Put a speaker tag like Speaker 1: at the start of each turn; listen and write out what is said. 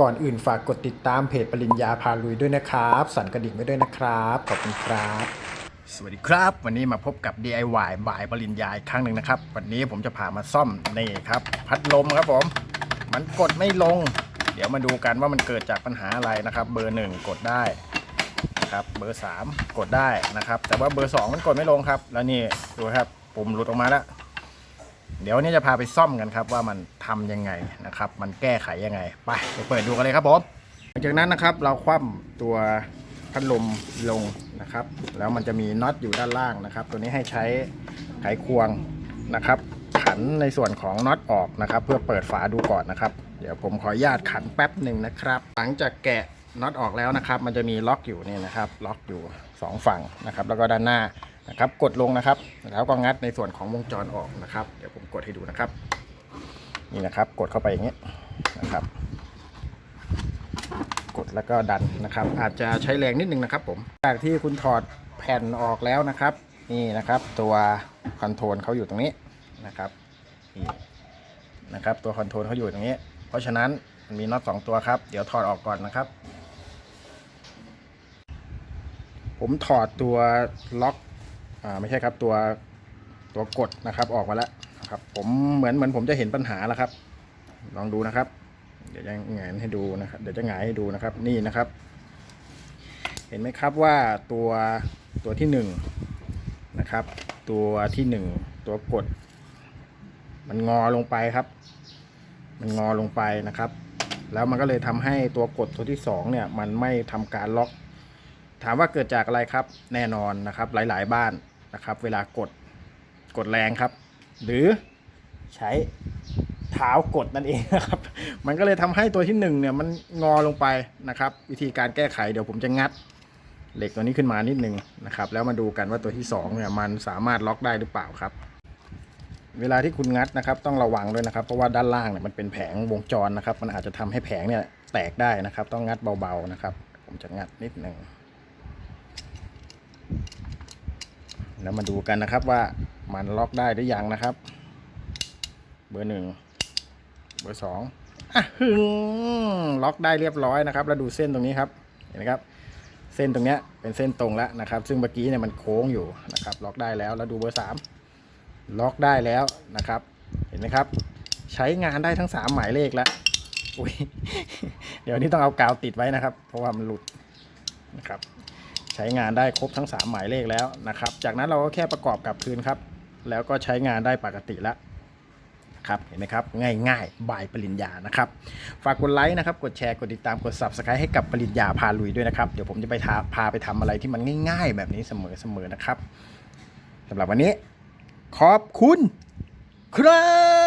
Speaker 1: ก่อนอื่นฝากกดติดตามเพจปริญญาพาลุยด้วยนะครับ สั่นกระดิ่งไว้ด้วยนะครับ ขอบคุณครับ สวัสดีครับ วันนี้มาพบกับ DIY บ่ายปริญญาอีกครั้งหนึ่งนะครับ วันนี้ผมจะพามาซ่อมนี่ครับ พัดลมครับผม มันกดไม่ลง เดี๋ยวมาดูกันว่ามันเกิดจากปัญหาอะไรนะครับ เบอร์หนึ่งกดได้ครับ เบอร์สามกดได้นะครับ แต่ว่าเบอร์สองมันกดไม่ลงครับ แล้วนี่ดูครับปุ่มหลุดออกมาแล้ว เดี๋ยววันนี้จะพาไปซ่อมกันครับว่ามันทำยังไงนะครับ มันแก้ไขยังไง ไปไปเปิดดูกันเลยครับผมหลังจากนั้นนะครับเราคว่ำตัวพัดลมลงนะครับ แล้วมันจะมีน็อตอยู่ด้านล่างนะครับ ตัวนี้ให้ใช้ไขควงนะครับ ขันในส่วนของน็อตออกนะครับ เพื่อเปิดฝาดูก่อนนะครับ เดี๋ยวผมขออนุญาตขันแป๊บหนึ่งนะครับ หลังจากแกะ น็อตออกแล้วนะครับ มันจะมีล็อกอยู่นี่นะครับ ล็อกอยู่สองฝั่งนะครับ แล้วก็ด้านหน้านะครับ กดลงนะครับ แล้วก็งัดในส่วนของวงจรออกนะครับ เดี๋ยวผมกดให้ดูนะครับ นี่นะครับ กดเข้าไปอย่างนี้ยนะครับ กดแล้วก็ดันนะครับ อาจจะใช้แรงนิดนึงนะครับ ผม จากที่คุณถอดแผ่นออกแล้วนะครับ นี่นะครับ ตัวคอนโทรลเขาอยู่ตรงนี้นะครับนี่นะครับ ตัวคอนโทรลเขาอยู่ตรงนี้ เพราะฉะนั้นมันมีน็อตสองตัวครับ เดี๋ยวถอดออกก่อนนะครับ ผมถอดตัวล็อกอ่าไม่ใช่ครับตัวตัวกดนะครับออกมาแล้วครับผมเหมือนเหมือนผมจะเห็นปัญหาแล้วครับ ลองดูนะครับ เดี๋ยวจะหงายให้ดูนะครับเดี๋ยวจะหงายให้ดูนะครับนี่นะครับ เห็นไหมครับว่าตัวตัวที่หนึ่งนะครับ ตัวที่หนึ่งตัวกด มันงอลงไปครับ มันงอลงไปนะครับ แล้วมันก็เลยทำให้ตัวกดตัวที่สองเนี่ย มันไม่ทำการล็อก ถามว่าเกิดจากอะไรครับ แน่นอนนะครับ หลายๆ บ้านนะครับ เวลากดกดแรงครับ หรือใช้เท้ากดนั่นเองนะครับ มันก็เลยทำให้ตัวที่หนึ่งเนี่ยมันงอลงไปนะครับ วิธีการแก้ไขเดี๋ยวผมจะงัด เหล็กตัวนี้ขึ้นมานิดนึงนะครับ แล้วมาดูกันว่าตัวที่สองเนี่ยมันสามารถล็อกได้หรือเปล่าครับ เวลาที่คุณงัดนะครับ ต้องระวังด้วยนะครับ เพราะว่าด้านล่างเนี่ยมันเป็นแผงวงจรนะครับ มันอาจจะทำให้แผงเนี่ยแตกได้นะครับ ต้องงัดเบาๆนะครับ ผมจะงัดนิดหนึ่ง แล้วมาดูกันนะครับว่ามันล็อกได้หรือยังนะครับ เบอร์หนึ่งเบอร์สองอะหึงล็อกได้เรียบร้อยนะครับ แล้วดูเส้นตรงนี้ครับ เห็นไหมครับ เส้นตรงเนี้ยเป็นเส้นตรงแล้วนะครับ ซึ่งเมื่อกี้เนี่ยมันโค้งอยู่นะครับ ล็อกได้แล้ว แล้วดูเบอร์สามล็อกได้แล้วนะครับ เห็นไหมครับ ใช้งานได้ทั้งสามหมายเลขแล้วอุ้ยเดี๋ยวนี้ต้องเอากาวติดไว้นะครับ เพราะว่ามันหลุดนะครับ ใช้งานได้ครบทั้ง 3 หมายเลขแล้วนะครับ จากนั้นเราก็แค่ประกอบกับคืนครับ แล้วก็ใช้งานได้ปกติแล้วครับเห็นไหมครับ ง่ายๆ บายปริญญานะครับ ฝากกดไลค์นะครับ กดแชร์ กดติดตาม กด subscribe ให้กับปริญญาพาลุยด้วยนะครับ เดี๋ยวผมจะไปาพาไปทำอะไรที่มันง่าย ๆ แบบนี้เสมอๆนะครับสำหรับวันนี้ ขอบคุณครับ